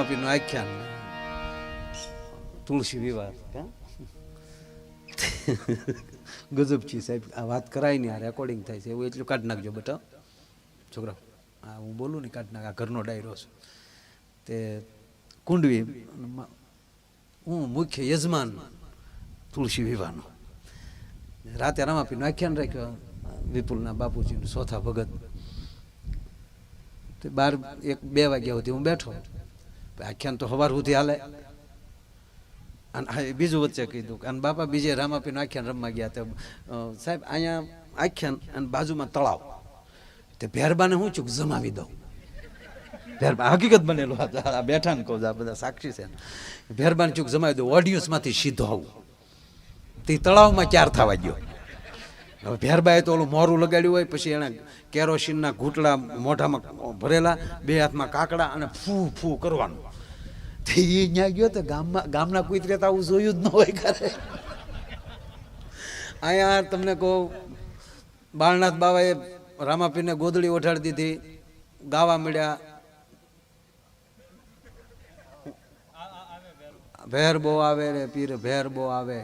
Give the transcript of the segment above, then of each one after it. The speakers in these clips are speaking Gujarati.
રામાપીરનું આખ્યાન. તુલસી વિવાહ હા? ગજબ છે સાહેબ. આ વાત કરાય નહીં, આ રેકોર્ડિંગ થાય છે. એવું એટલું કાઢી નાખજો બેટા. છોકરા હા હું બોલું ને કાઢી નાખ. આ ઘરનો ડાયરો છે. તે કુંડવી, હું મુખ્ય યજમાન તુલસી વિવાહનો. રાતે રમાપીનું આખ્યાન રાખ્યો, વિપુલના બાપુજીનું ચોથા ભગત. તે બાર, એક બે વાગ્યા સુધી હું બેઠો. આખ્યાન તો સવાર સુધી હાલે. અને બીજું વચ્ચે કીધું કે, અને બાપા બીજે રામાપીનું આખ્યાન રમવા ગયા તો સાહેબ, અહીંયા આખ્યાન અને બાજુમાં તળાવ. તે ભેરબાને હું છું જમાવી દઉં. ભેરબા, હકીકત બનેલો બેઠા ને કહું બધા સાક્ષી છે ભેરબાને ચૂક જમાવી દઉં, ઓડિયન્સમાંથી સીધો આવું. તે તળાવમાં ક્યાર થવા ગયો? હવે ભેરબાએ તો ઓલું મોરું લગાડ્યું હોય, પછી એણે કેરોસીનના ઘૂંટડા મોઢામાં ભરેલા, બે હાથમાં કાકડા અને ફૂ ફૂ કરવાનું. તે ગયો તો ગામમાં ગામના કુતરે તો આવું જોયું જ ન હોય કરે અહીંયા તમને કહું, બાળનાથ બાવાએ રામાપીરને ગોદડી ઓઢાડી દીધી, ગાવા મળ્યા ભેર બહુ આવે રે પીર, ભેર બહુ આવે.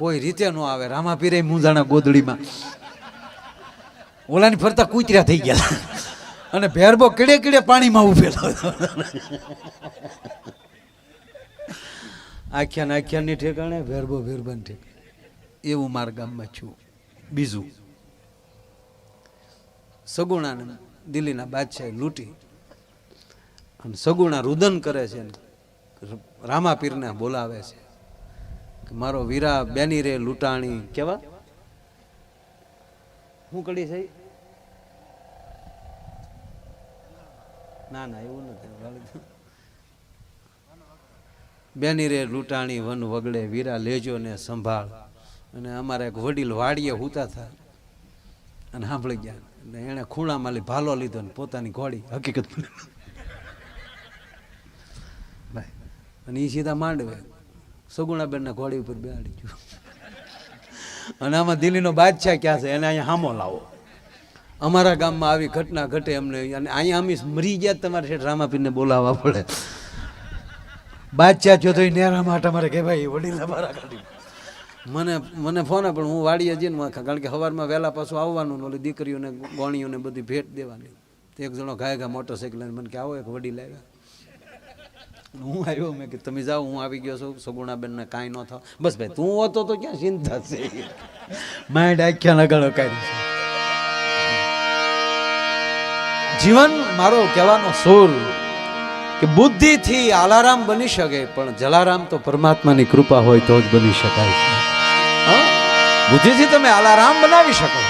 કોઈ રીતે નો આવે, રામાપીરે મુંજાણા ગોદડીમાં. ઓલાની ફરતા કૂતર્યા થઈ ગયા અને ભેરબો કીડે કીડે પાણીમાં ઉભેલો. આખ્યાન આખ્યાનની ઠેકાણે ભેરબો ભેરબન ઠેકાણે. એવું મારા ગામમાં છું બીજું. સગુણાને દિલ્હીના બાદશાહ લૂંટી અને સગુણા રુદન કરે છે રામાપીરને બોલાવે છે કે મારો વીરા બેની રે લૂંટાણી કેવા? શું કરી છે? ના ના એવું નથી બેની રે લૂંટાણી, વન વગડે, વીરા લેજો ને સંભાળ. અને અમારા એક વડીલ વાડીએ હૂતા હતા અને સાંભળી ગયા. અને એણે ખૂણામાં લી ભાલો લીધો ને પોતાની ઘોડી. હકીકત અને એ સીધા માંડવે. સગુણાબેનના ઘોડી ઉપર બેહાડી ગયું. અને આમાં દિલ્હીનો બાદશાહ ક્યાં છે? એને અહીંયા હામો લાવો. અમારા ગામમાં આવી ઘટના ઘટે અમને. અને અહીંયા અમે મરી ગયા તમારે શેઠ રામાપીરને બોલાવવા પડે. બાદશાહ જો તો એ નેરા માટે મારે કે ભાઈ વડીલ અમારા કાઢી મને મને ફોન પણ હું વાડીએ જઈને કારણ કે સવારમાં વહેલા પાછું આવવાનું, ઓલી દીકરીઓને, ગોણીઓને બધી ભેટ દેવાની. એક જણો ઘાય ઘા મોટરસાઇકલ મને કે, આવો એક વડીલ આવ્યા. હું આવ્યો, મેં કે તમે જાઓ, હું આવી ગયો છું, સગુણાબેનને કાંઈ ન થાવ. બસ ભાઈ, તું હોતો તો ક્યાં ચિંતા છે? માઇન્ડ આખ્યા લગાડો કાંઈ જીવન મારો કહેવાનો સુર કે બુદ્ધિથી આલારામ બની શકે, પણ જલારામ તો પરમાત્માની કૃપા હોય તો જ બની શકાય છે? બુદ્ધિથી તમે આલારામ બનાવી શકો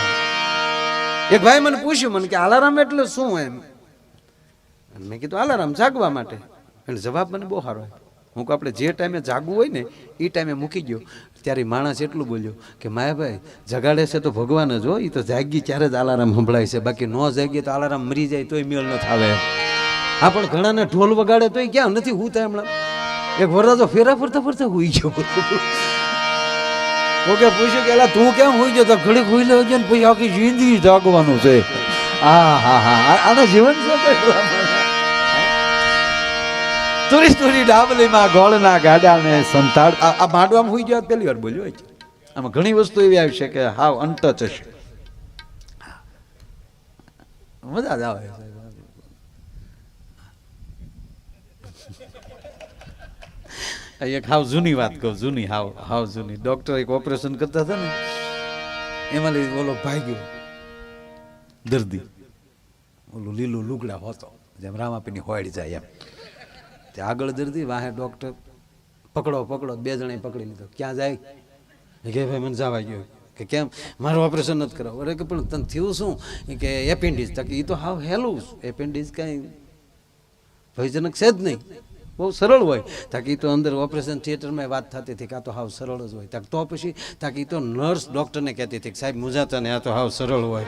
એક ભાઈ મને પૂછ્યું, મને કે આલારામ એટલે શું એમ મેં કીધું, આલારામ જાગવા માટે એટલે જવાબ મને બહુ સારો આપ્યો. હું કહું, આપણે જે ટાઈમે જાગવું હોય ને એ ટાઈમે મૂકી ગયો ત્યારે માણસ એટલું બોલ્યો કે, માયાભાઈ, જગાડે છે તો ભગવાન જ હોય એ તો જાગી ત્યારે જ આલારામ સંભળાય છે. બાકી ન જાગીએ તો આલારામ મરી જાય, તોય મેળ ન થાવે. હા, પણ ઘણાને ઢોલ વગાડે તોય ક્યાં? નથી હું થાય હમણાં. એક વરરાજો ફેરા ફરતા ફરતા હોઈ ગયો. ઓકે, પૂછ્યું કે તું કેમ હોઈ ગયો? તો ઘડીક હોઈ લેવો છે ને પછી આખી જિંદગી જાગવાનું છે. હા હા હા. આ- આને જીવન છે કઈ તુરી તુરી ડાબલીમાં ગોળના ગાડાને સંતાડ આ માંડવામાં હોઈ ગયા પહેલી વાર બોલ્યો છે. આમાં ઘણી વસ્તુ એવી આવી છે કે હાવ અનટચ હશે. મજા જ આવે. એક હાવ જૂની વાત કહું જૂની હાવ હાવ જૂની. ડોક્ટર એક ઓપરેશન કરતા હતા ને એમાં લઈ ઓલો ભાગ્યો દર્દી. ઓલું લીલું લુગડા હોતો જેમ રામાપીની હોડી જાય એમ. તે આગળ દર્દી વાહે ડોક્ટર પકડો પકડો, બે જણાએ પકડી લીધો. ક્યાં જાય? કે, ભાઈ, મને જવા ગયો કે, કેમ? મારું ઓપરેશન નથી કરાવું અરે કે, પણ તને થયું શું? કે એપેન્ડિસ તક એ તો હાવ હેલું એપેન્ડિસ કાંઈ ભયજનક છે જ નહીં. બહુ સરળ હોય. તાકી તો અંદર ઓપરેશન થિયેટરમાં વાત થતી હતી કે આ તો હાવ સરળ જ હોય. તાક તો પછી? તાકી તો નર્સ ડૉક્ટરને કહેતી હતી કે, સાહેબ મુજાતા ને આ તો હાવ સરળ હોય.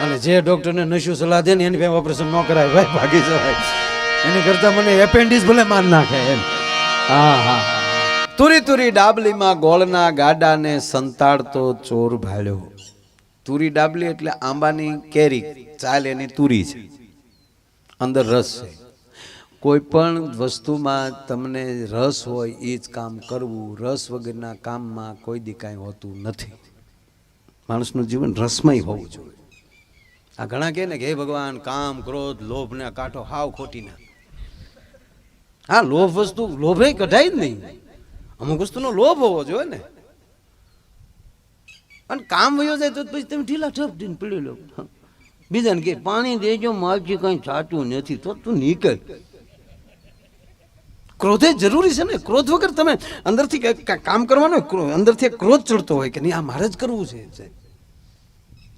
અને જે ડૉક્ટરને નશું સલાહ દે ને, એની ભાઈ ઓપરેશન ન કરાય. ભાઈ, ભાગી જવાય. એની કરતા મને એપેન્ડિસ ભલે માન નાખે એમ. હા હા તુરી તુરી ડાબલીમાં ગોળના ગાડાને સંતાડતો ચોર ભાળ્યો તુરી ડાબલી એટલે આંબાની કેરી. ચાલ એની તુરી છે. અંદર રસ છે. કોઈ પણ વસ્તુમાં તમને રસ હોય એ જ કામ કરવું. રસ વગરના કામમાં કોઈ દી કાંઈ હોતું નથી. માણસનું જીવન રસમય હોવું જોઈએ. આ ઘણા કહે ને કે, હે ભગવાન, કામ, ક્રોધ, લોભને કાંઠો હાવ ખોટી ના હા, લોભ વસ્તુ, લોભે કઢાય જ નહીં. અમુક વસ્તુનો લોભ હોવો જોઈએ ને. અને કામ વયો જાય તો પછી તમે ઢીલા ઠપ દઈને પીડી લો. બીજાને કે, પાણી દેજો માવજી કંઈ સાચું નથી. તો તું નીકળ. ક્રોધે જરૂરી છે ને. ક્રોધ વગર તમે અંદરથી કામ કરવાનો, ક્રો- અંદરથી ક્રોધ ચડતો હોય કે નહીં, આ મારે જ કરવું છે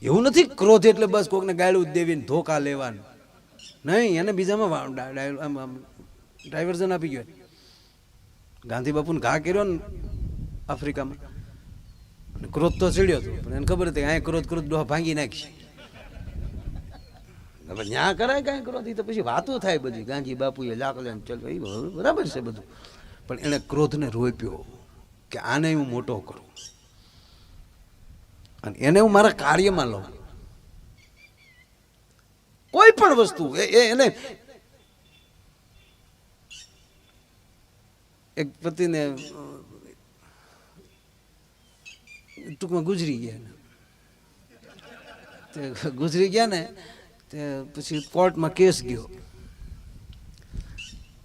એવું નથી ક્રોધ એટલે બસ કોકને ગાયડું જ દેવી ધોકા લેવાનું. નહીં, એને બીજામાં ડાયવર્ઝન આપી ગયો. ગાંધી બાપુને ઘા કર્યો ને આફ્રિકામાં. અને ક્રોધ તો ચડ્યો હતો, પણ એને ખબર હતી અહીંયા અહીં ક્રોધ ક્રોધ ડોહા ભાંગી નાખી. હવે ન્યા કરાય કાંઈ ક્રોધ તો પછી વાતો થાય બધી. ગાંધી બાપુએ લાખ લે ચલ એ બરાબર છે બધું. પણ એણે ક્રોધને રોપ્યો કે આને હું મોટો કરું. અને એને હું મારા કાર્યમાં લઉં. કોઈ પણ વસ્તુ એ- એને એક પતિને ટૂંકમાં ગુજરી ગયા તે ગુજરી ગયા ને, તે પછી કોર્ટમાં કેસ ગયો.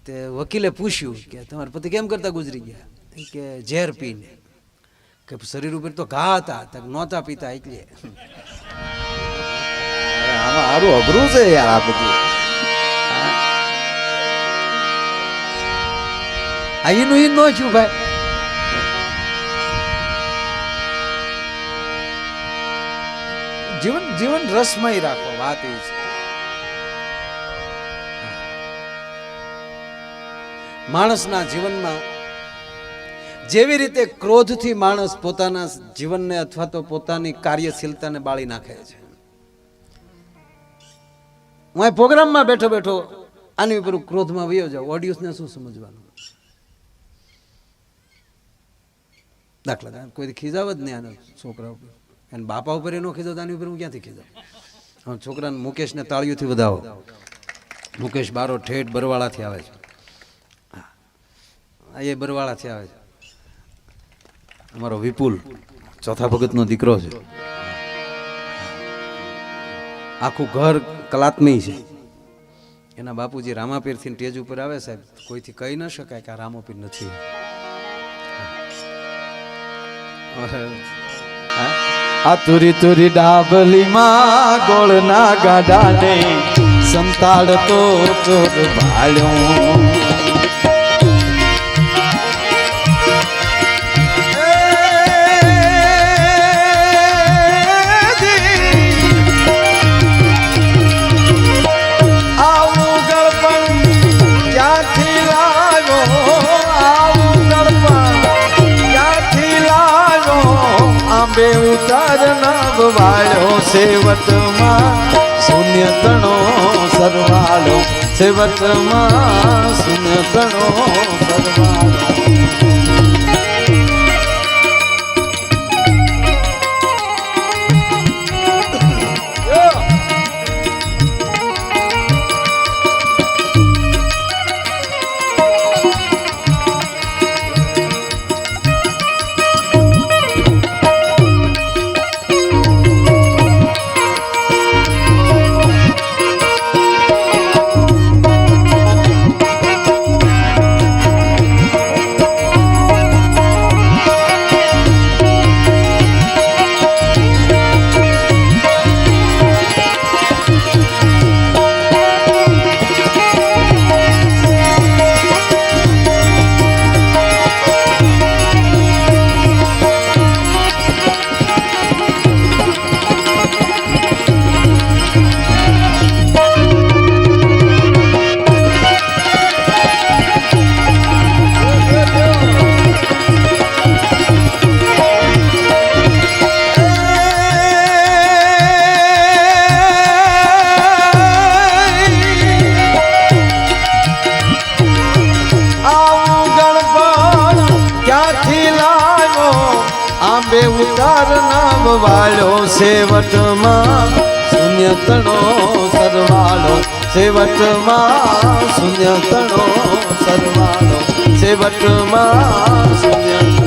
તે વકીલે પૂછ્યું કે તમારા પતિ કેમ કરતા ગુજરી ગયા? કે ઝેર પીને. કે શરીર ઉપર તો ઘા હતા તક નહોતા પીતા એટલે. આમાં સારું અઘરું છે યાર આ બધું. એનું ઈ ન છું ભાઈ જીવન જીવન રસમય રાખો, વાત એ છે. માણસના જીવનમાં જેવી રીતે ક્રોધથી માણસ પોતાના જીવનને અથવા તો પોતાની કાર્યશીલતાને બાળી નાખે છે. હું પ્રોગ્રામમાં બેઠો બેઠો આની ઉપર ક્રોધમાં વયો જાઉં. ઓડિયન્સને શું સમજવાનું? દાખલા તરીકે, કોઈ ખીજાવ જ નહીં આના છોકરા ઉપર. અને બાપા ઉપર એનો ખીજાવ આની ઉપર હું ક્યાંથી ખીજાવ? હા છોકરાને મુકેશને તાળીઓથી વધાવો. મુકેશ બારો ઠેઠ બરવાળાથી આવે છે. હા. એ બરવાળાથી આવે છે. અમારો વિપુલ, ચોથા ભગતનો દીકરો છે. આખું ઘર કલાત્મય છે. એના બાપુજી રામાપીરથી ટેજ ઉપર આવે સાહેબ. કોઈથી કહી ન શકાય કે આ રામાપીર નથી. આ તુરી તુરી ડાબલીમાં ગોળના ગાડાને સંતાડ તો ચોર ભાળ્યો. વાળ્યો સેવતમાં શૂન્ય તણો સરવાળો. સેવતમાં શૂન્ય તણો સરવાળો. તાર નામ વાળો સેવટમાં શૂન્ય તણો સરવાળો. સેવટમાં શૂન્ય તણો સરવાળો. સેવટમાં શૂન્ય